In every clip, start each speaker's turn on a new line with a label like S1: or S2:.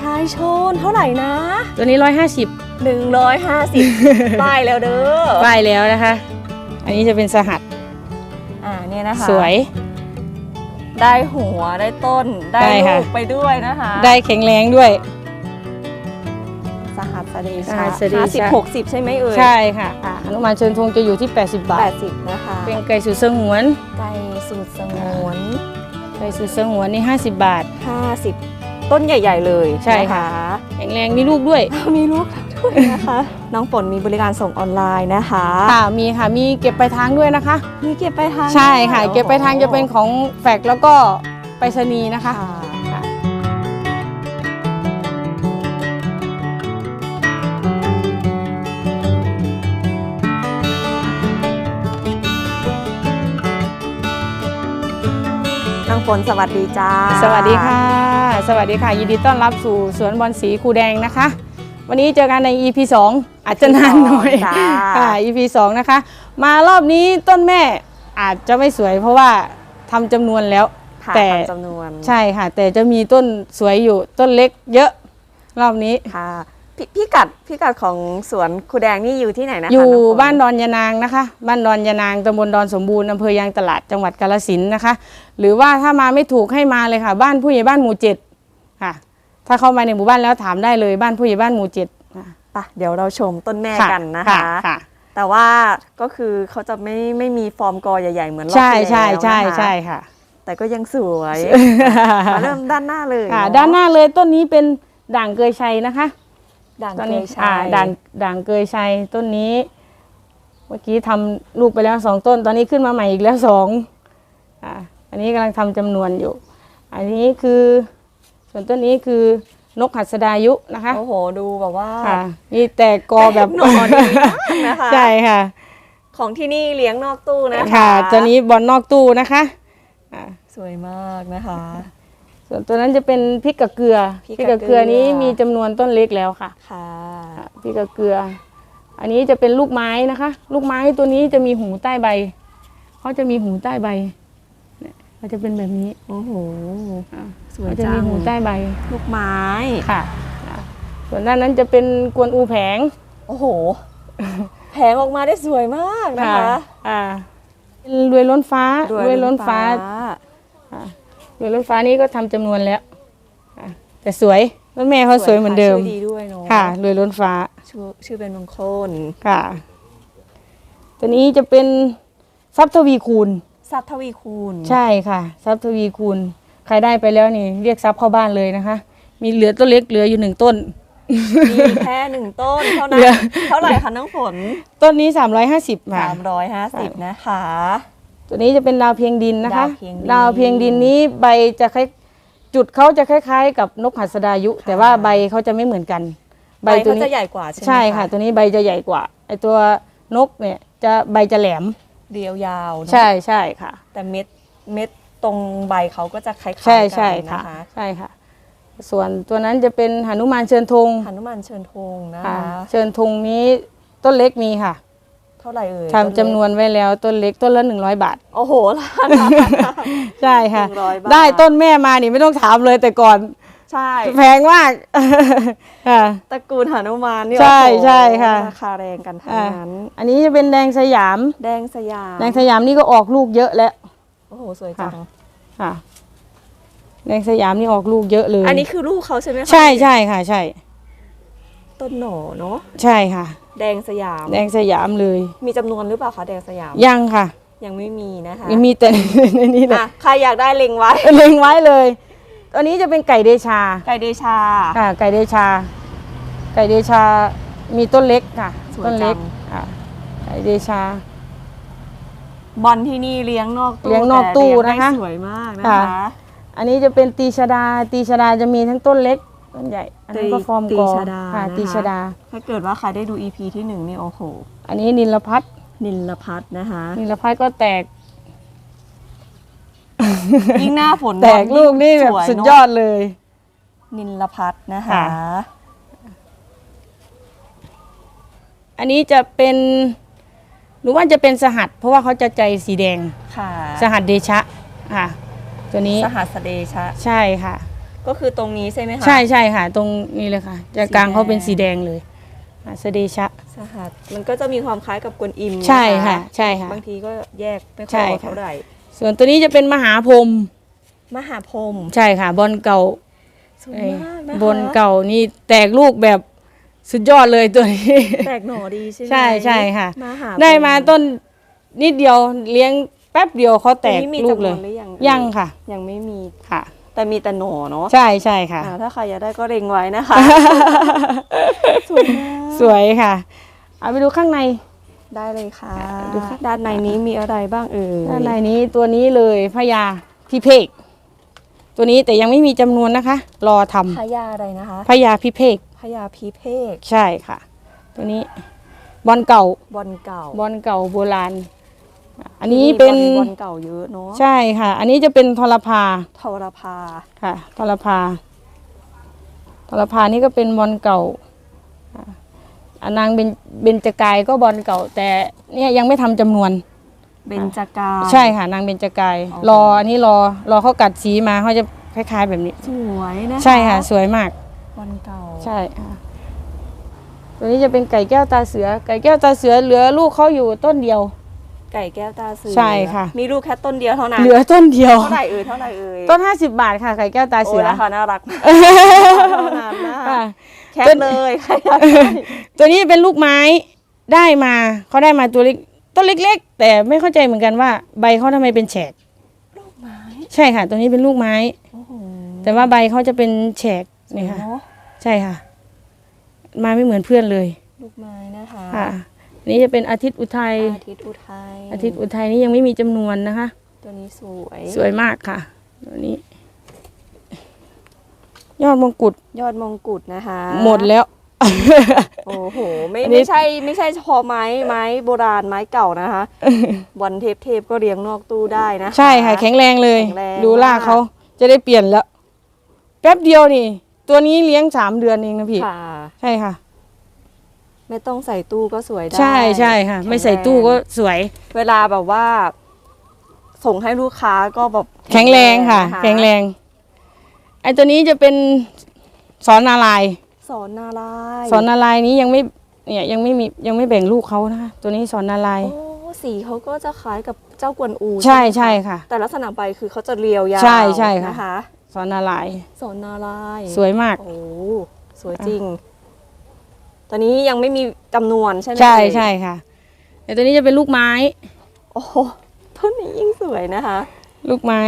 S1: ชายโชนเท่าไหร่นะ
S2: ตัวนี้ร้อยห้าสิบ
S1: 150ป้ายแล้วเด้อ
S2: ป้ายแล้วนะคะ อันนี้จะเป็นสหัส
S1: อ่าเนี่ยนะคะ
S2: สวย
S1: ได้หัวได้ต้นได้
S2: ได้
S1: ลู
S2: ค่ะ
S1: กไปด้วยนะคะ
S2: ได้แข็งแรงด้วย
S1: สหัสเด
S2: ส
S1: ชา
S2: หัสเดชะ
S1: ห้าสิบหกสิบใช่ไหมเอ่ย
S2: ใช่ค่ะอ่าอนุมานเชิญธงจะอยู่ที่ 80 บา
S1: แป
S2: ท
S1: ดสิบนะคะ
S2: เป็นไก่สุดสงวน
S1: ไก่สูตรสงวน
S2: ไก่สุดสงวนนี่ 50 บาท
S1: ห้าสิบต้นใหญ่ ๆ เลย
S2: ใช่ค่ะ แข็งแรงมีลูกด้วย
S1: นมีลูกด้วยนะคะ น้องฝนมีบริการส่งออนไลน์นะคะ
S2: ค่ะ มีค่ะ มีเก็บไปลายทางด้วยนะคะ
S1: มีเก็บไปทาง
S2: ใช่ค่ะ
S1: ด้วย
S2: เก็บไปลายทางจะเป็นของแฟกแล้วก็ไปรษณีย์นะคะ
S1: ค่ะ ฝนสวัสดีจ้า
S2: สวัสดีค่ะ สวัสดีค่ะ ยินดีต้อนรับสู่สวนบอลสีครูแดงนะคะ วันนี้เจอกันใน EP 2 อาจจะนานหน่อย
S1: จ้า
S2: ค่ะ EP 2 นะคะ มารอบนี้ต้นแม่อาจจะไม่สวยเพราะว่าทำจำนวนแล้ว
S1: ค่ะ
S2: แต่
S1: ตามจำนวน
S2: ใช่ค่ะ แต่จะมีต้นสวยอยู่ต้นเล็กเยอะ รอบนี้
S1: ค่ะ พพี่กัดพี่กัดของสวนครูแดงนี่อยู่ที่ไหนนะคะ
S2: อยู่
S1: น้งฝ
S2: บ้านดอนยานางนะคะ บ้านดอนยานางตำบลดอนสมบูรณ์อำเภอยางตลาดจังหวัดกาฬสินธุ์นะคะ หรือว่าถ้ามาไม่ถูกให้มาเลยค่ะ บ้านผู้ใหญ่บ้านหมู่เจ็ดค่ะ ถ้าเข้ามาในหมู่บ้านแล้วถามได้เลยบ้านผู้ใหญ่บ้านหมู่เจ็ดค่ะ
S1: ไปเดี๋ยวเราชมต้นแม่กันนะคะ
S2: ค่ะ
S1: แต่ว่าก็คือเขาจะไม่ไม่มีฟอร์มกอใหญ่ ๆ เหมือนรอบ
S2: ใช่
S1: ที่
S2: ใช่
S1: แล้ว
S2: ใช่
S1: นะคะ
S2: ใช่ค่ะ
S1: แต่ก็ยังสวยมาเริ่มด้านหน้าเลย
S2: ค่ะ
S1: เอะ
S2: ด้านหน้าเลยต้นนี้เป็นด่างเกยชัยนะคะ
S1: ด่าง
S2: ต้น
S1: เก
S2: นี้
S1: ยชั
S2: อ่ายด่างด่างเกยชัยต้นนี้ เมื่อกี้ทำลูกไปแล้วสองต้น ตอนนี้ขึ้นมาใหม่อีกแล้วสองอ่าอันนี้กำลังทำจำนวนอยู่ อันนี้คือส่วนต้นนี้คือนกหัสดายุนะคะ
S1: โอ้โห ดูแบบว่า
S2: ค่ะนี่แตกกอแบบ
S1: หนอดีมากนะคะ
S2: ใช่ค่ะ
S1: ของที่นี่เลี้ยงนอกตู้นะคะ
S2: ค่ะตัวนี้บอลนอกตู้นะคะอ่า
S1: สวยมากนะคะ
S2: ส่วนตัวนั้นจะเป็นพริกกับเกลือ
S1: พริก
S2: พริก
S1: กั
S2: กั
S1: บบเก
S2: เก
S1: ลื
S2: ลื
S1: อ
S2: อนี้มีจำนวนต้นเล็กแล้วค่ะ
S1: ค่ะ
S2: พริกกับเกลือ อันนี้จะเป็นลูกไม้นะคะ ลูกไม้ตัวนี้จะมีหูใต้ใบเขาจะมีหูใต้ใบเนี่ยมันจะเป็นแบบนี้
S1: โอ้โห
S2: อ่า
S1: สวย
S2: เขาจะ
S1: จั
S2: มี
S1: ง
S2: หูใต้ใบ
S1: ลูกไม้
S2: ค่ะอ่าส่วนด้านนั้นจะเป็นกวนอูแผง
S1: โอ้โห แผงออกมาได้สวยมากนะคะ
S2: อ่าเป็นรวยล้นฟ้ารวยล้นฟ้า รวยล้นฟ้านี้ก็ทำจำนวนแล้วอะแต่สวยต้นแม่เขาสวยเหมือนเดิม
S1: ชื่อดีด้วยเนาะ
S2: ค่ะรวยล้นฟ้า
S1: ชื่อชื่อเป็นมงคล
S2: ค่ะ ตัวนี้จะเป็นทรัพย์ทวีคูณ
S1: สัตทวีคูณ
S2: ใช่ค่ะทรัพย์ทวีคูณ ใครได้ไปแล้วนี่ เรียกทรัพย์เข้าบ้านเลยนะคะ มีเหลือต้นเล็กเหลืออยู่หนึ่งต้น
S1: มีแค่หนึ่งต้นเท่า
S2: เห
S1: นั้
S2: ลื
S1: น
S2: อ
S1: เท่าไหร่คะน้องฝน
S2: ต้นนี้350ค่ะ
S1: สามร้อยห้าสิบนะคะ
S2: ตัวนี้จะเป็นดาวเพียงดินนะคะ
S1: ดาวเพียงดิน
S2: ดาวเพียงดินนี้ใบจะคล้ายจุดเขาจะคล้าย ๆ กับนกหัสดายุ แต่ว่าใบเขาจะไม่เหมือนกัน
S1: ใบ
S2: ตัว
S1: เขา
S2: นี้
S1: จะใหญ่กว่าใช่ไหม
S2: ใช่ค่ะ ตัวนี้ใบจะใหญ่กว่าไอตัวนกเนี่ยจะใบจะแหลม
S1: เรียวยาวเนอะ
S2: ใช่ใช่ค่ะ
S1: แต่เม็ดเม็ดตรงใบเขาก็จะคล้ายๆ
S2: ใช่
S1: กัน
S2: ใช่ค่ะ
S1: นะคะ
S2: ใช่ค่ะ ส่วนตัวนั้นจะเป็นหนุมานเชิญธง
S1: หนุมานเชิญธงนะ
S2: ค่ะ
S1: คะ
S2: เชิญธงนี้ต้นเล็กมีค่ะ
S1: เท่าไหร่เอ่ย
S2: ทำจำนวนไว้แล้วต้นเล็กต้นละหนึ่งร้อยบาท
S1: โอ้โหล้าน
S2: ใช่ค่ะ
S1: 100บาท
S2: ได้ต้นแม่มานี่ไม่ต้องถามเลยแต่ก่อน
S1: ใช่
S2: แพงมากค่ะ
S1: ตระกูลหนุมานนี่
S2: ใช่
S1: โอ้โห
S2: ใช่ค่ะ
S1: ราคาแรงกันทั้ง
S2: อ่า
S1: นั้น
S2: อันนี้จะเป็นแดงสยาม
S1: แดงสยาม
S2: แดงสยามนี่ก็ออกลูกเยอะแล้ว
S1: โอ้โหสวยจัง
S2: ค่ะแดงสยามนี่ออกลูกเยอะเลย
S1: อันนี้คือลูกเขาใช่ไหมคะ
S2: ใช่ใช่ค่ะ ใช่
S1: ต้นหน่อเนาะ
S2: ใช่ค่ะ
S1: แดงสยาม
S2: แดงสยามเลย
S1: มีจำนวนหรือเปล่าคะแดงสยาม
S2: ยังค่ะ
S1: ยังไม่มีนะคะ
S2: ยังมีแต่ในนี้แหละ
S1: อะใครอยากได้เล็งไว้
S2: เล็งไว้เลยตัวนี้จะเป็นไก่เดชา
S1: ไก่เดชา
S2: ค่ะ ไก่เดชา ไก่เดชา มีต้นเล็กค่ะ
S1: สวย
S2: ต้นเล็ก
S1: จัง
S2: ค่ะไก่เดชา
S1: บอลที่นี่เลี้ยงนอกตู้
S2: เลี้ยงนอกตู้
S1: แต่เลี้ยงได้
S2: นะคะ
S1: สวยมากนะ
S2: ค่ะ
S1: คะ
S2: อันนี้จะเป็นตีชดา ตีชดาจะมีทั้งต้นเล็ก ต้นใหญ่ อันนั้นก็
S1: ตี
S2: ฟอร์ม
S1: ตี
S2: กอ
S1: ชดา
S2: ค่ะ
S1: นะคะ
S2: ตีชดา
S1: ถ้าเกิดว่าใครได้ดู EP ที่หนึ่งนี่โอ้โห
S2: อันนี้นิลพัฒน์
S1: นิลพัฒน์นะคะ
S2: นิลพัฒน์ก็แตก
S1: ยิ่งหน้าฝน
S2: แตกลูกนี่แบบ
S1: สวย
S2: สุด
S1: เนอะ
S2: ยอดเลย
S1: นินลพัฒน์นะคะ
S2: ค่ะ อันนี้จะเป็นหรือว่าจะเป็นสหัส เพราะว่าเขาจะใจสีแดง
S1: ค่ะ
S2: สหัสเดชะค่ะ ตัวนี้
S1: สหัสเดชะ
S2: ใช่ค่ะ
S1: ก็คือตรงนี้ใช่ไหมคะ
S2: ใช่ใช่ค่ะ ตรงนี้เลยค่ะจะกลาง
S1: สีแดง
S2: เขาเป็นสีแดงเลยอะสเดชะ
S1: สหัสมันก็จะมีความคล้ายกับกวนอิม
S2: ใช่
S1: น
S2: ค่ะใช่ค่ะ
S1: บางทีก็แยกไม่ค่
S2: ใช่
S1: อยออก
S2: ค่ะ
S1: เท่าไหร่
S2: ส่วนตัวนี้จะเป็นมหาพรหม
S1: มหาพรหม
S2: ใช่ค่ะ บอลเก่า
S1: สวย
S2: เอ้ย
S1: มากนะคะ
S2: บอลเก่านี่แตกลูกแบบสุดยอดเลยตัวนี้
S1: แตกหน่อดีใช่ไหม
S2: ใช่ใช่ค่ะ
S1: มหา
S2: ได้มาต้นนิดเดียวเลี้ยงแป๊บเดียวเขาแตก
S1: ตัวนี้มี
S2: ลูก
S1: จำน
S2: เล
S1: วยนหรือยัง
S2: ยังค่ะ
S1: ยังไม่มี
S2: ค่ะ
S1: แต่มีแต่หน่อเนาะ
S2: ใช่ใช่ค่ะ
S1: อ่าถ้าใครอยากได้ก็เล็งไว้นะคะ สวยมาก
S2: สวยค่ะ เอาไปดูข้างใน
S1: ได้เลยค่ะ
S2: ดูค่ะ
S1: ด้านในนี้มีอะไรบ้างเอ่ย
S2: ด้านในนี้ตัวนี้เลยพญาพิเภกตัวนี้แต่ยังไม่มีจำนวนนะคะ รอทำ
S1: พญาอะไรนะคะ
S2: พญาพิเภก
S1: พญาพีเพก
S2: ใช่ค่ะ ตัวนี้บอลเก่า
S1: บอลเก่า
S2: บอลเก่าโบราณ อันนี้เป็น
S1: บอลเก่าเยอะเนาะ
S2: ใช่ค่ะ อันนี้จะเป็นทรพา
S1: ทรพา
S2: ค่ะทรพาทรพานี่ก็เป็นบอลเก่าอ่าอันนางเบญเบญจกายก็บอลเก่า แต่เนี่ยยังไม่ทำจำนวน
S1: เบญจากา
S2: ใช่ค่ะ นางเบญจกาย
S1: อ๋อ
S2: รออันนี้รอรอเขากัดสีมาเขาจะคล้ายๆแบบนี้
S1: สวยนะคะ
S2: ใช่ค่ะ สวยมาก
S1: บอลเก่า
S2: ใช่ค่ะตัวนี้จะเป็นไก่แก้วตาเสือ ไก่แก้วตาเสือเหลือลูกเขาอยู่ต้นเดียว
S1: ไก่แก้วตาเสือ
S2: ใช่ค่ะ
S1: มีลูกแค่ต้นเดียวเท่านั้น
S2: เหลือต้นเดียว
S1: เท่าไหร่เอ่ยเท่าไหร่เอ่ย
S2: ต้นห้าสิบบาทค่ะไก่แก้วตา
S1: โอ้
S2: เสือ
S1: ราคาน่ารักมากเท่านั้นนะคะ
S2: ค่ะ
S1: แคปเลยใครอยากได้
S2: ตัวนี้เป็นลูกไม้ได้มาเขาได้มาตัวเล็กต้นเล็ก ๆ แต่ไม่เข้าใจเหมือนกันว่า ใบเขาทำไมเป็นแฉก
S1: ลูกไม้
S2: ใช่ค่ะ ตัวนี้เป็นลูกไม้
S1: โอ้โห
S2: แต่ว่าใบเขาจะเป็นแฉกนี่ค่ะ
S1: เนอะ
S2: ใช่ค่ะ มาไม่เหมือนเพื่อนเลย
S1: ลูกไม้นะคะ
S2: ค่ะ อันนี้จะเป็นอาทิตย์อุทัย
S1: อาทิตย์อุทัย
S2: อาทิตย์อุทัยนี่ยังไม่มีจำนวนนะคะ
S1: ตัวนี้สวย
S2: สวยมากค่ะตัวนี้ ยอดมงกุฎ
S1: ยอดมงกุฎนะคะ
S2: หมดแล้ว
S1: โอ้โหไม่
S2: อันนี้
S1: ไม่ใช่ไม่ใช่เฉพาะไม้ไม้โบราณไม้เก่านะคะวันเทปเทปก็เลี้ยงนอกตู้ได้นะคะ
S2: ใช่ค่ะ แข็งแรงเลย
S1: แข็งแรง
S2: ดูลาก
S1: มาก
S2: เขาจะได้เปลี่ยนแล้ว แป๊บเดียวนี่ ตัวนี้เลี้ยงสามเดือนเองนะพี่
S1: ค่ะ
S2: ใช่ค่ะ
S1: ไม่ต้องใส่ตู้ก็สวยได้
S2: ใช่ใช่ค่ะ
S1: แข็ง
S2: ไม่ใส่ตู้ก็สวย
S1: เวลาแบบว่า ส่งให้ลูกค้าก็แบบ
S2: แข็งแรงค่ะ
S1: น
S2: แข็งแรง ไอตัวนี้จะเป็นสอนนารายณ์
S1: สอนนารายณ์
S2: สอนนารายณ์นี้ยังไม่เนี่ยยังไม่มียังไม่แบ่งลูกเขานะคะตัวนี้สอนนารายณ์
S1: โอ้สีเขาก็จะคล้ายกับเจ้ากวนอู
S2: ใช่
S1: ไหม
S2: ใช่ค่ะ
S1: แต่ลักษณะใบคือเขาจะเรียวยาว
S2: ใช่ใช่ค่ะ
S1: นะคะ
S2: สอนนารายณ์
S1: สอนนารายณ์
S2: สวยมาก
S1: โอ้ สวยจริง ตอนนี้ยังไม่มีจำนวนใช่ไหม
S2: ใช่
S1: เอ่ย
S2: ใช่ค่ะแต่ตัวนี้จะเป็นลูกไม้
S1: โอ้โหต้นนี้ยิ่งสวยนะคะ
S2: ลูกไม้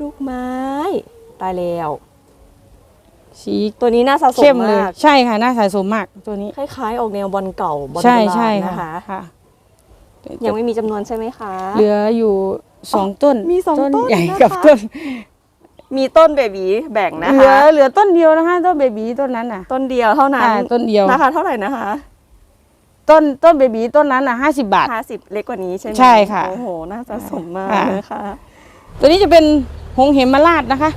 S1: ลูกไม้ตายแล้ว
S2: สี
S1: ตัวนี้น่าสะส
S2: เข้
S1: ม
S2: มเลย
S1: มาก
S2: ใช่ค่ะน่าสะสมมากตัวนี้
S1: คล้ายๆ ออกแนวบอลเก่าบอล
S2: ใช่
S1: โบราณ
S2: ใช่
S1: นะ
S2: ค่ะ
S1: คะ
S2: ค่ะ
S1: ยังไม่มีจำนวนใช่ไหมคะ
S2: เหลืออยู่สองต้น
S1: มีสองต้น
S2: ใหญ่
S1: นะคะ
S2: กับต้น
S1: มีต้นเบบีแบ่งนะ
S2: เหลือ
S1: คะ
S2: เหลือต้นเดียวนะคะต้นเบบีต้นนั้นน่ะ
S1: ต้นเดียวเท่านั้น
S2: อ่าต้นเดียว
S1: นะคะ เท่าไหร่นะคะ
S2: ต้นต้นเบบีต้นนั้นน่ะห้าสิบบาท
S1: ห้าสิบเล็กกว่านี้ใช่ไหม
S2: ใช่ค่ะ
S1: โอ้โห น่าสะสมมาก
S2: ค่ะ
S1: นะคะ
S2: ตัวนี้จะเป็นหงเหมราชนะคะ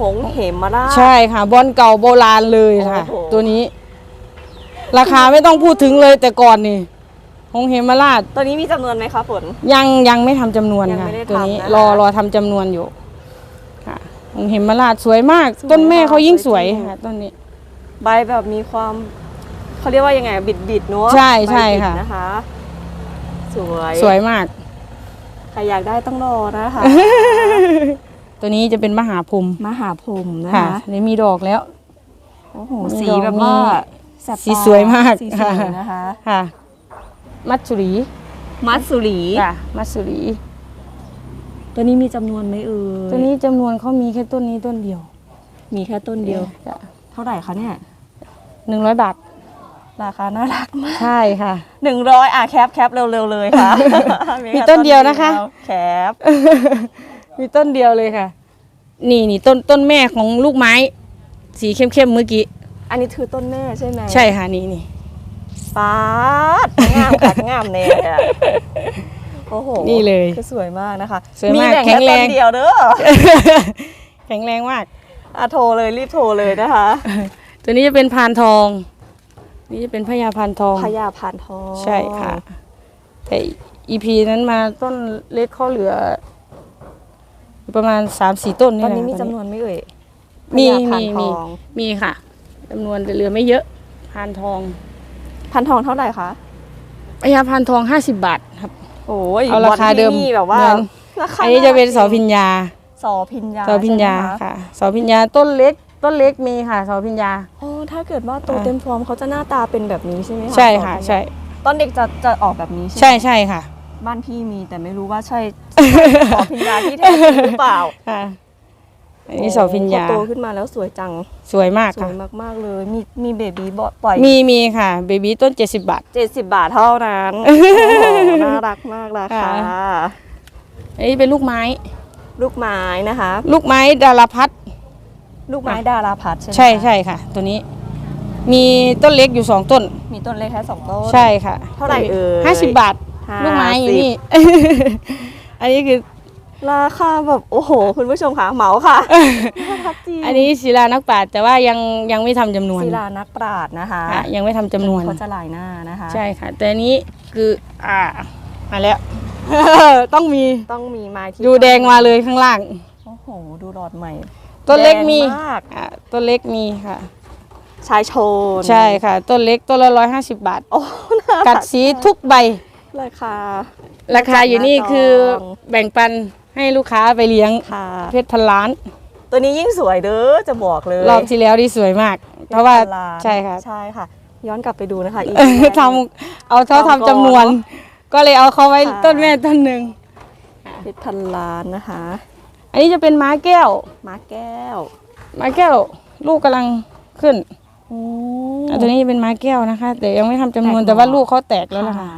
S1: หงเหมราช
S2: ใช่ค่ะ บอลเก่าโบราณเลยค่ะ
S1: โอ้โห
S2: ตัวนี้ ราคาไม่ต้องพูดถึงเลยแต่ก่อนนี่หงเหมราช
S1: ตัวนี้มีจำนวนไหมคะฝน
S2: ยังยังไม่ทำจำนวน
S1: ยัง
S2: ค่ะ
S1: ไม่ได้
S2: ตัวนี้
S1: ทำนะคะ
S2: รอรอทำจำนวนอยู่ ค่ะหงเหมราชสวยมาก
S1: สวย
S2: ต้นแม่เขายิ่ง
S1: มาก
S2: สวย
S1: สวยจริง
S2: ค่ะต้นนี้
S1: ใบแบบมีความเขาเรียกว่ายังไงบิดบิดๆเนาะ
S2: ใช่ใช่
S1: ใบบิด
S2: ค่ะ
S1: นะคะ สวย
S2: สวยมาก
S1: ใครอยากได้ต้องรอนะคะ
S2: ตัวนี้จะเป็นมหาพรหม
S1: มหาพรหมนะ
S2: ค่ะ
S1: คะ
S2: นี่มีดอกแล้ว
S1: โอ้โห
S2: มี
S1: สี
S2: ดอก
S1: แบบว่า
S2: มี
S1: แสบตา
S2: สีสวยมาก
S1: สีสวยนะคะ
S2: ค่ะ มัตสุรี
S1: มัตสุรี
S2: ค่ะมัตสุรี
S1: ตัวนี้มีจำนวนไหมเอ่ย
S2: ตัวนี้จำนวนเขามีแค่ต้นนี้ต้นเดียว
S1: มีแค่ต้นเดียว
S2: จ้ะ
S1: เท่าไหร่คะเนี่ย
S2: หนึ่งร้อยบาท
S1: ราคาน่ารักมาก
S2: ใช่ค่ะ
S1: หนึ่งร้อยอะแคปแคปเร็วๆเลยค่ะ
S2: มี
S1: แค่
S2: ต้นเดียวนะคะ
S1: แคป
S2: มีต้นเดียวเลยค่ะ นี่นี่ต้นต้นแม่ของลูกไม้ สีเข้มๆเมื่อกี้
S1: อันนี้คือต้นแม่ใช่ไหม
S2: ใช่ค่ะนี่นี่
S1: ปาดงามค่ะงามเนี่ยอะ โอ้โห
S2: นี่เลย
S1: คือสวยมากนะคะ
S2: สวยมาก
S1: แบ่ง
S2: แข็งแรง
S1: ค่ต้นเดียวเด้อ
S2: แข็งแรงมาก
S1: อะโทรเลยรีบโทรเลยนะคะ
S2: ตัวนี้จะเป็นพานทอง นี่จะเป็นพญาพานทอง
S1: พญาพานทอง
S2: ใช่ค่ะ แต่อีพีนั้นมาต้นเล็กเขาเหลือ ประมาณสามสี่ต้น
S1: ต
S2: นี่
S1: อน
S2: แหละ
S1: นี้มี
S2: ต
S1: จำนวนไหม่เอ่ย
S2: มี
S1: พญาพา
S2: มี
S1: นท
S2: มี
S1: อง
S2: มีค่ะจำนวนแต่เหลือไม่เยอะพานทอง
S1: พันทองเท่าไหร่คะ
S2: พญาพานทองห้าสิบบาทครับ
S1: โอ้ย
S2: เอาราคาเดิม
S1: วันที่นี่แบบว่า
S2: เหมือน
S1: ราคา
S2: อันนี้จะเป็นเสาพิญญา
S1: สอพิญญา
S2: เสาพิญญา
S1: ใช่ไหมคะ
S2: ค่ะเสาพิญญาต้นเล็กต้นเล็กมีค่ะเสาพิญญา
S1: โอ้ถ้าเกิดว่าโต
S2: อ่า
S1: เต็มฟอร์มเขาจะหน้าตาเป็นแบบนี้ใช่ไหมคะ
S2: ใช่ค่ะ
S1: สอพิญญา
S2: ใช่
S1: ตอนเด็กจะจะออกแบบนี้ใช่ไหม
S2: ใช่ใช่ค่ะ
S1: บ้านพี่มีแต่ไม่รู้ว่าใช่สอพิญญาที่แท้จริงหรือเปล่า
S2: ค่ะ อันนี้เสาพิญญา
S1: โอ้พอโตขึ้นมาแล้วสวยจัง
S2: สวยมาก
S1: สว
S2: ค่ะ
S1: ยมากๆเลย มีมีเบบีบอปล่อย
S2: มีมีค่ะเบบี้ต้น 70 บาท
S1: เจ็ดสิบบาทเท่านั้นโอ้โหน่ารักมากราคา
S2: ค่ะ อันนี้เป็นลูกไม้
S1: ลูกไม้นะคะ
S2: ลูกไม้ดาราพัด
S1: ลูกไม้ดาราพัดใช่ไหม
S2: ใช่
S1: คะ
S2: ใช่ค่ะ ตัวนี้ มีต้นเล็กอยู่สองต้น
S1: มีต้นเล็กแค่สองต้น
S2: ใช่ค่ะ
S1: เท่าไหร่เอ่ย
S2: ห้าสิบบาท
S1: ห้า
S2: ลูกไม้อยู่
S1: สิบ
S2: นี่ อันนี้คือ
S1: ราคาแบบโอ้โห คุณผู้ชมค่ะเหมาค่ะน่ารักจริง
S2: อันนี้ศิลานักปราชญ์แต่ว่ายังยังไม่ทำจำนวน
S1: ศิลานักปราชญ์นะคะ
S2: อะยังไม่ทำจำนวน
S1: เขาจะลายหน้านะคะ
S2: ใช่ค่ะ แต่อันนี้คืออ่ามาแล้ว ต้องมี
S1: ต้องมีไม้ที่
S2: ดูแดงมาเลยข้างล่าง
S1: โอ้โห ดูหลอดใหม่
S2: ต้นเล็กมี
S1: แดงมาก
S2: อ่าต้นเล็กมีค่ะ
S1: ชายโชน
S2: ใช่ค่ะ ต้นเล็กต้นละร้อยห้าสิบบาท
S1: โอ้น่ารั
S2: กัดสีทุกใบ
S1: ราคา
S2: ราคาอยู่นี่
S1: หน้าจอ
S2: คือแบ่งปัน ให้ลูกค้าไปเลี้ยง
S1: ค่ะ
S2: เพชรพันล้าน
S1: ตัวนี้ยิ่งสวยเด้อจะบอกเลย
S2: รอบที่แล้วที่สวยมาก เพราะว่า
S1: พันล้น
S2: ใช่ค่ะ
S1: ใช่ค่ะ ย้อนกลับไปดูนะคะอีก
S2: ทำเอาเท่าทำจำนวน ก็เลยเอาเขาไว้
S1: ค่ะ
S2: ต้นแม่ต้นหนึ่ง
S1: เพชรพันล้านนะคะ
S2: อันนี้จะเป็นม้าแก้ว
S1: ม้าแก้ว
S2: ม้าแก้ว ลูกกำลังขึ้น
S1: โอ้
S2: อันตัวนี้เป็นม้าแก้วนะคะ แต่ยังไม่ทำจำนวน
S1: แตกหน่อ
S2: แต่ว่าลูกเขาแตกแล้วนะคะ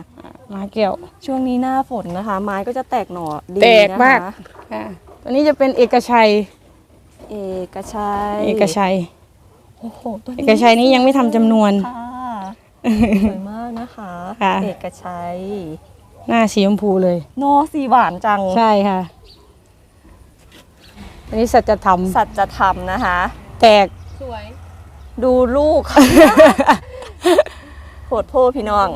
S2: อะม้าแก้ว
S1: ช่วงนี้หน้าฝนนะคะ ไม้ก็จะแตกหน่อดี
S2: แตกมาก
S1: นะคะ
S2: อะตัวนี้จะเป็นเอกชัย
S1: เอกชัย
S2: เอกชัย
S1: โอ้โหตัวนี้
S2: เอกชัยนี้ยังไม่ทำจำนวน
S1: ค่ะสวยมากนะคะ
S2: ค่ะ
S1: เอกชัย
S2: หน้าสีชมพูเลย
S1: โนสีหวานจัง
S2: ใช่ค่ะ อันนี้สัจธรรม
S1: สัจธรรมนะคะ
S2: แตก
S1: ดูลูกโผดโพพี่น้อง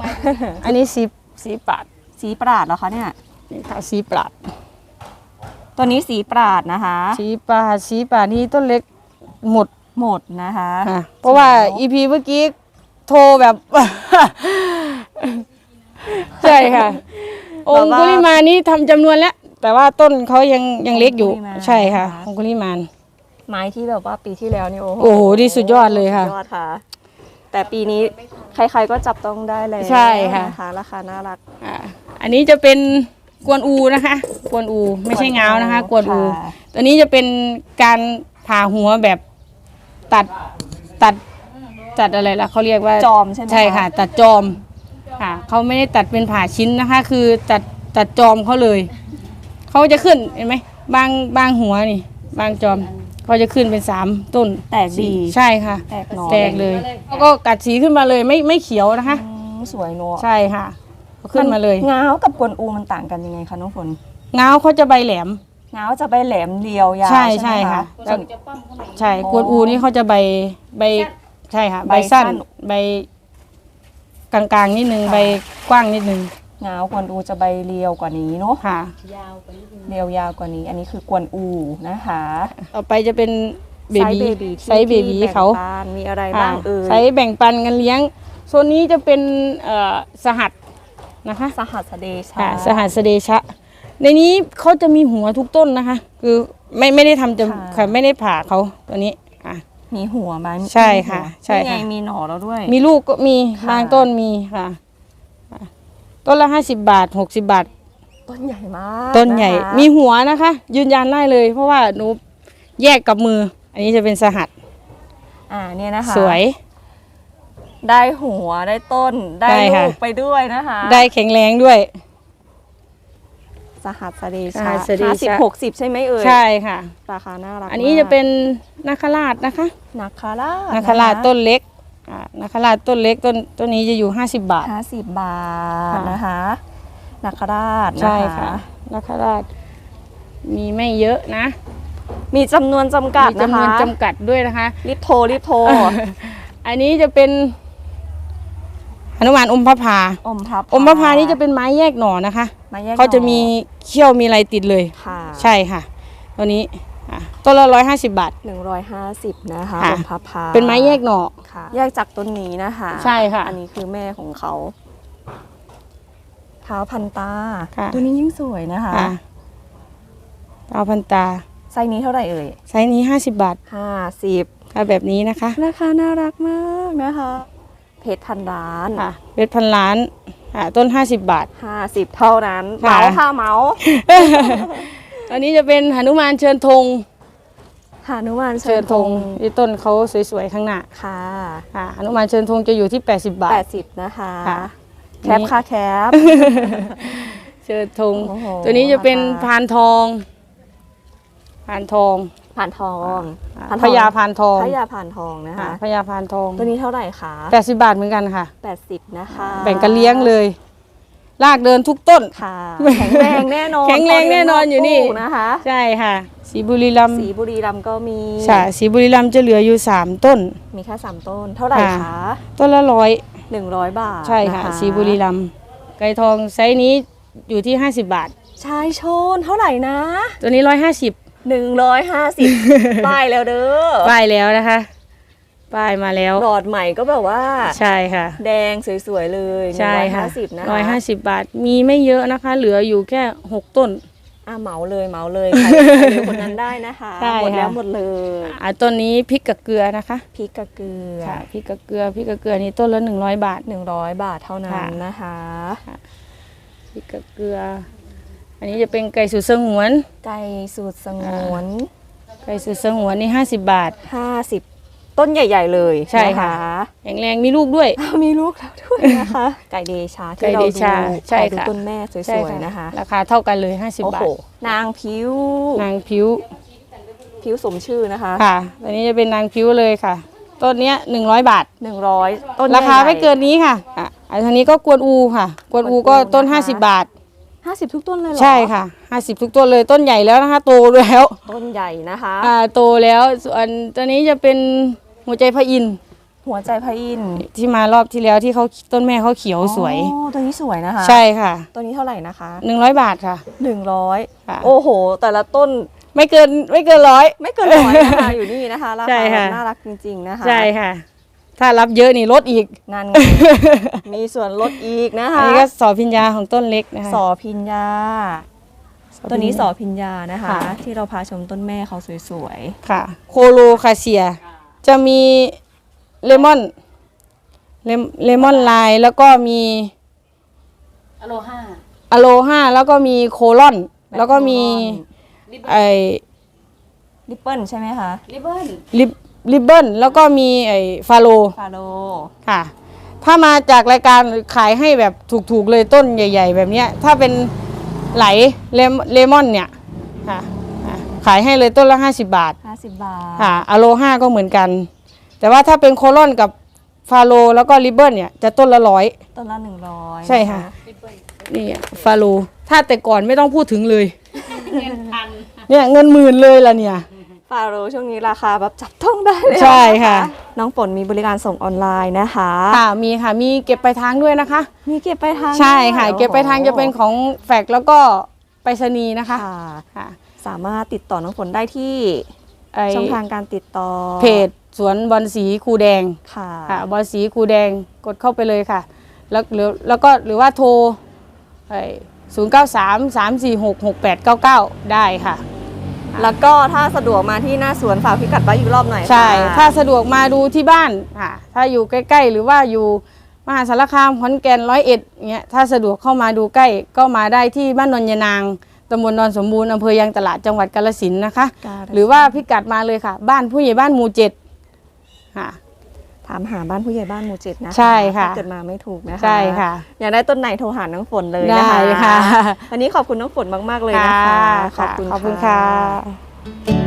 S2: อันนี้สี สีปราด
S1: สีปราดเหรอคะเนี่ย
S2: นี่ค่ะสีปราด
S1: ตัวนี้สีปราดนะคะ
S2: สีปราดสีปราดนี่ต้นเล็กหมด
S1: หมดนะคะ
S2: ค่ะเพราะว่าอีพีเมื่อกี้โทรแบบ ใช่ค่ะ องคุลิมานี่ทำจำนวนแล้ว แต่ว่าต้นเขายังยังเล็กอยู่ใช่ค่ะ องคุลิมาน
S1: ไม้ที่แบบว่าปีที่แล้วนี่โอ้โห
S2: โอ้โหนี่สุดยอดเลยค่ะ
S1: สุดยอดค่ะ แต่ปีนี้ใครๆก็จับต้องได้เลย
S2: ใช่ค่ะ
S1: นราคาน่ารัก
S2: อ่าอันนี้จะเป็นกวนอูนะคะ กวนอูไม่ใช่เงานะคะ กวนอู
S1: ค่ะ
S2: ตัวนี้จะเป็นการผ่าหัวแบบตัดตัดตัดอะไรล่ะเขาเรียกว่า
S1: จอมใช่ไหม
S2: ใช่ค่ะ ตัดจอมค่ะเขาไม่ได้ตัดเป็นผ่าชิ้นนะคะ คือตัดตัดจอมเขาเลยเขาจะขึ้นเห็นไหมบางบางหัวนี่ บางจอม เขาจะขึ้นเป็นสามต้น
S1: แตกดี
S2: ใช่ค่ะ
S1: แตกหนอ
S2: แตกเลยแล้วก็กัดสีขึ้นมาเลยไม่ไม่เขียวนะคะ
S1: อืมสวยเนอะ
S2: ใช่ค่ะเขาขึ้นมาเลย
S1: เงาวกับกวนอูมันต่างกันยังไงคะน้องฝน
S2: เงาเขาจะใบแหลม
S1: เงาวจะไปแหลมเรียวยาว
S2: ใช่
S1: ใช่
S2: ใช่
S1: ไหม
S2: ค่ะ
S1: คะ
S2: แล้วใช่
S1: อ๋อ
S2: กวนอูนี่เขาจะใบใบใช่ค่ะ
S1: ใบ
S2: ใบสั้น
S1: สั้น
S2: ใบกลางๆนิดนึง
S1: ค่ะ
S2: ใบกว้างนิดนึง
S1: เงาวกวนอูจะใบเรียวกว่านี้เนาะ
S2: ค่ะ
S1: เรียวยาวกว่านี้ อันนี้คือกวนอูนะคะ
S2: ต่อไปจะเป็นเบ
S1: ไซส์
S2: บี
S1: เบบี
S2: ไซส์เบบี
S1: ที่แบ่ง
S2: เขา
S1: ปันมีอะไร
S2: ค่ะ
S1: บ้างเอ่ย
S2: ไซส์แบ่งปันกันเลี้ยง โซนนี้จะเป็นเอ่อสหัสนะคะ
S1: สหัสเดชา
S2: ค่ะสหัสเดชะ ในนี้เขาจะมีหัวทุกต้นนะคะ คือไม่ไม่ได้ทำจำค่ะไม่ได้ผ่าเขาตัวนี้อะ
S1: มีหัวไหม
S2: ใช่ค่ะ
S1: มีหัว
S2: ใช่
S1: นี่ไง
S2: ค่ะ
S1: มีหน่อแล้วด้วย
S2: มีลูกก็มี
S1: ค่ะ
S2: บางต้นมีค่ะค่ะ ต้นละห้าสิบบาทหกสิบาท
S1: ต้นใหญ่มาก
S2: ต้นใหญ่
S1: นะคะ
S2: มีหัวนะคะ ยืนยันได้เลย เพราะว่าหนูแยกกับมือ อันนี้จะเป็นสหัส
S1: อ่าเนี่ยนะคะ
S2: สวย
S1: ได้หัวได้ต้นได้
S2: ได้ค่ะ
S1: ลูกไปด้วยนะคะ
S2: ได้แข็งแรงด้วย
S1: สหัสเด
S2: ส
S1: ชา
S2: หัสเดชะ
S1: ห้าสิบหกสิบใช่ไหมเอ่ย
S2: ใช่ค่ะ
S1: ราคาน่ารัก
S2: อันนี้
S1: มาก
S2: จะเป็นนาคราชนะคะ
S1: นักคาราช
S2: นาคราชต้นเล็ก อ่านาคราชต้นเล็กต้นต้นนี้จะอยู่ห้าสิบบาท
S1: ห้าสิบบาท
S2: ค่ะ
S1: นะคะนักคราชน
S2: ใช่ค่ะนาคราชมีไม่เยอะนะ
S1: มีจำนวนจำกัด
S2: มี
S1: นะ
S2: จำน
S1: คะ
S2: วนจำกัดด้วยนะคะ
S1: รีบโทรรีบโทร
S2: อันนี้จะเป็นหนุมานอมพระพา
S1: อมพับ
S2: อมพระพานี่จะเป็นไม้แยกหน่อนะคะ
S1: ไม้แยก
S2: เขาจะมี
S1: หน่
S2: เขี้ยวมีอะไรติดเลย
S1: อค่ะ
S2: ใช่ค่ะ ตัวนี้อะ ต้นละร้อยห้าสิบบาท
S1: หนึ่งร้อยห้าสิบนะคะ
S2: ค่ะ
S1: อมพับพา
S2: เป็นไม้แยกหน่อ
S1: ค่ะ แยกจากต้นนี้นะคะ
S2: ใช่ค่ะ
S1: อันนี้คือแม่ของเขาเท้าพันตา
S2: ค่ะ
S1: ตัวนี้ยิ่งสวยนะคะ
S2: ค่ะดาวพันตา
S1: ไซส์นี้เท่าไหร่เอ่ย
S2: ไซส์นี้ห้าสิบบาท
S1: ห้าสิบ
S2: ค่ะแบบนี้นะคะ
S1: ราคาน่ารักมากนะคะ เพชรพันล้าน
S2: ค่ะเบ็ดพันล้านค่ะต้นห้าสิบบาท
S1: ห้าสิบเท่านั้น
S2: ค่ะ
S1: เมาค่ะเมา
S2: ต อนนี้จะเป็นหนุมานเชิญธง
S1: หานุมาน
S2: เชิญธงที่ต้นเขาสวยๆข้างหน้า
S1: ค่ะ
S2: ค่ะหนุมานเชิญธงจะอยู่ที่ 80 บาท
S1: แปดสิบนะคะ
S2: ค่ะ
S1: แคปค่ะแคป
S2: เชิญธง
S1: โอ้โห
S2: ตัวนี้จะเป็น
S1: ราคา
S2: พานทองพานทอง
S1: ผ่านทอง
S2: อ่า
S1: ผ่นท
S2: พ
S1: อง
S2: ญาพานทอง
S1: พญาผ่านทองนะ
S2: ค่ะ
S1: คะ
S2: พญาพานทอง
S1: ตัวนี้เท่าไหร่คะ
S2: 80 บาทเหมือนกันค่ะ
S1: แปดสิบนะคะ
S2: แบ่งกันเลี้ยงเลย ลากเดินทุกต้น
S1: ค่ะแข็งแรงแน่นอน
S2: แข็งแรงแน่นอนอยู่นี่
S1: ตู้นะคะ
S2: ใช่ค่ะสีบุรีรัมย์
S1: สีบุรีรัมย์ก็มี
S2: ใช่สีบุรีรัมย์จะเหลืออยู่ 3 ต้น
S1: มีแค่สามต้น เท่าไหร่
S2: ค่ะ
S1: คะ
S2: ต้นละร้อย
S1: หนึ่งร้อยบาท
S2: ใช่ค่ะ
S1: น
S2: สีบุรีรัมย์ไก่ทองไซส์นี้อยู่ที่ 50 บาท
S1: ชายโชนเท่าไหร่นะ
S2: ตัวนี้ 150
S1: หนึ่งร้อยห้าสิบป้ายแล้วเด้อ
S2: ป้ายแล้วนะคะ ป้ายมาแล้ว
S1: หลอดใหม่ก็แบบว่า
S2: ใช่ค่ะ
S1: แดงสวยๆเลย
S2: ใช่ค่ะ
S1: สิบนะคะ
S2: ร้อยห้าสิบบาทมีไม่เยอะนะคะ เหลืออยู่แค่หกต้น
S1: อะเหมาเลยเหมาเลยใครใครเป็นคนนั้นได้นะคะ
S2: ใช่
S1: หมดแล้ว
S2: ค่ะ
S1: หมดเลย
S2: อ่าต้นนี้พริกกับเกลือนะคะ
S1: พริกกะเกลือ
S2: ค่ะพริกกับเกลือพริกกับเกลือนี่ต้นละหนึ่งร้อยบาท
S1: หนึ่งร้อยบาทเท่านั้น
S2: ค่ะ
S1: นะคะ
S2: พริกกับเกลือ อันนี้จะเป็นไก่สุดสงวน
S1: ไก่สูตรสงวน
S2: ไก่สุดสงวนนี่ห้าสิบบาท
S1: ห้าสิบ ต้นใหญ่ ๆ เลย
S2: ใช่ค่ะ
S1: น
S2: แข็งแรงมีลูกด้วย
S1: มีลูกแล้วด้วยนะคะ ไก่เดชา
S2: ไก่
S1: ที่เรา
S2: เด
S1: ดู
S2: ชาใช่
S1: ขอดู
S2: ค่ะ
S1: ต้นแม่ส
S2: ใช่
S1: วยๆนะคะ
S2: ราคาเท่ากันเลยห้าสิบ
S1: โอ้
S2: บา
S1: โห
S2: ท
S1: นางผิว
S2: นางผิว
S1: ผิวสมชื่อนะคะ
S2: ค่ะ ตัวนี้จะเป็นนางผิวเลยค่ะ ต้นเนี้ยหนึ่งร้อยบาท
S1: หนึ่งร้อยต้น
S2: ราคาไม่เกินนี้ค่ะอะอันนี้ก็กวนอูค่ะ กวนอูก็ต้น 50 บาท
S1: ห้าสิบทุกต้นเลยเหรอ
S2: ใช่ค่ะ 50 ทุกต้นเลยต้นใหญ่แล้วนะคะ โตแล้ว
S1: ต้นใหญ่นะคะ
S2: อ่าโตแล้วส่วนตัวนี้จะเป็น หัวใจพระอินทร์
S1: หัวใจพระอินทร์
S2: ที่มารอบที่แล้วที่เขาต้นแม่เขาเขียวสวย
S1: อ๋อตัวนี้สวยนะคะ
S2: ใช่ค่ะ
S1: ตัวนี้เท่าไหร่นะคะ
S2: 100บาทค่ะ
S1: หนึ่งร้อย
S2: ค่ะ
S1: โอ้โห แต่ละต้น
S2: ไม่เกินไม่เกินร้อย
S1: ไม่เกินร้อยนะคะอยู่นี่นะคะรา
S2: ใช่
S1: คา
S2: ค่ะ
S1: น่ารักจริงๆนะคะ
S2: ใช่ค่ะ ถ้ารับเยอะนี่ลดอีก
S1: งานงานมีส่วนลดอีกนะ
S2: อัน
S1: คะ
S2: นี้ก็สอพิญญาของต้นเล็กนะคะ
S1: สอพิญญา ตัวนี้สอพิญญานะคะ
S2: ค่ะ
S1: ที่เราพาชมต้นแม่เขาสวย
S2: ค่ะ โคโลคาเซีย จะมีเลมอนเลมเลมอนลายแล้วก็มี
S3: อโลห้า
S2: อะโลห้าแล้วก็มีโคลอน
S1: ๆ
S2: แล้วก็มี
S3: ริบ
S2: ไอ
S1: ลิปเปิลใช่ไหมคะ
S3: ริบเบิ้ล
S2: ลิบลิบเบิลแล้วก็มีไอฟาโล
S1: ฟาโล
S2: ค่ะ ถ้ามาจากรายการขายให้แบบถูกๆเลยต้นใหญ่ ๆ แบบเนี้ย ถ้าเป็นไหลเลมเลมอนเนี่ยค่ะอะ ขายให้เลยต้นละ 50 บาท
S1: 50บาท
S2: ค่ะอะโลห้าก็เหมือนกัน แต่ว่าถ้าเป็นโคลอนกับฟาโลแล้วก็ริบเบิลเนี่ยจะต้นละร้อย
S1: ต้นละ100
S2: ใช่ค่ะ นี่ฟาโลถ้าแต่ก่อนไม่ต้องพูดถึงเลย
S3: เงินพัน
S2: เนี่ยเงินหมื่นเลยล่ะเนี่ย
S1: ฟาโลช่วงนี้ราคาแบบจับต้องได้เลย
S2: ใช่ค่ะ
S1: น้องฝนมีบริการส่งออนไลน์นะคะ
S2: ค่ะมีค่ะมีเก็บไปลายทางด้วยนะคะ
S1: มีเก็บไปลายทาง
S2: ใช่ค่ะ
S1: ด้วย
S2: เก็บไปลายทางจะเป็นของแฟกแล้วก็ไปรษณีย์นะคะ
S1: ค่ะ
S2: ค่ะ
S1: สามารถติดต่อน้องฝนได้ที่
S2: ไอ
S1: ช่องทางการติดต่อ
S2: เพจสวนบอลสีคูแดง
S1: ค่ะ
S2: ค่ะบอลสีคูแดงกดเข้าไปเลยค่ะ แล้วหรือแล้วก็หรือว่าโทรศูนย์เก้าสามสามสี่หกหกแปดเก้าเก้าได้ค่ะ
S1: แล้วก็ถ้าสะดวกมาที่หน้าสวนฝากพิกัดไว้อีกรอบหน่อยค่ะ
S2: ใช่ ถ้าสะดวกมาดูที่บ้านค่ะถ้าอยู่ใกล้ ๆ หรือว่าอยู่มหาสารคามขอนแก่นร้อยเอ็ดเงี้ยถ้าสะดวกเข้ามาดูใกล้ก็มาได้ที่บ้านนนยานาง ตำบลดอนสมบูรณ์อำเภอยางตลาดจังหวัดกาฬสินธุ์นะคะ
S1: กาฬสินธุ์
S2: หรือว่าพิกัดมาเลยค่ะ บ้านผู้ใหญ่บ้านหมู่เจ็ดค่ะ
S1: ถามหาบ้านผู้ใหญ่บ้านหมู่เจ็ดนะคะ
S2: ใช่ค่ะ
S1: ถ้าเกิดมาไม่ถูกนะคะ
S2: ใช่ค่ะ
S1: อยากได้ต้นไหนโทรหาน้องฝนเลย
S2: ได้
S1: นะคะ
S2: ค่ะ
S1: วันนี้ขอบคุณน้องฝนมากๆเลยนะคะ
S2: ค่ะ
S1: ขอบคุณ
S2: ขอบคุณค่ะ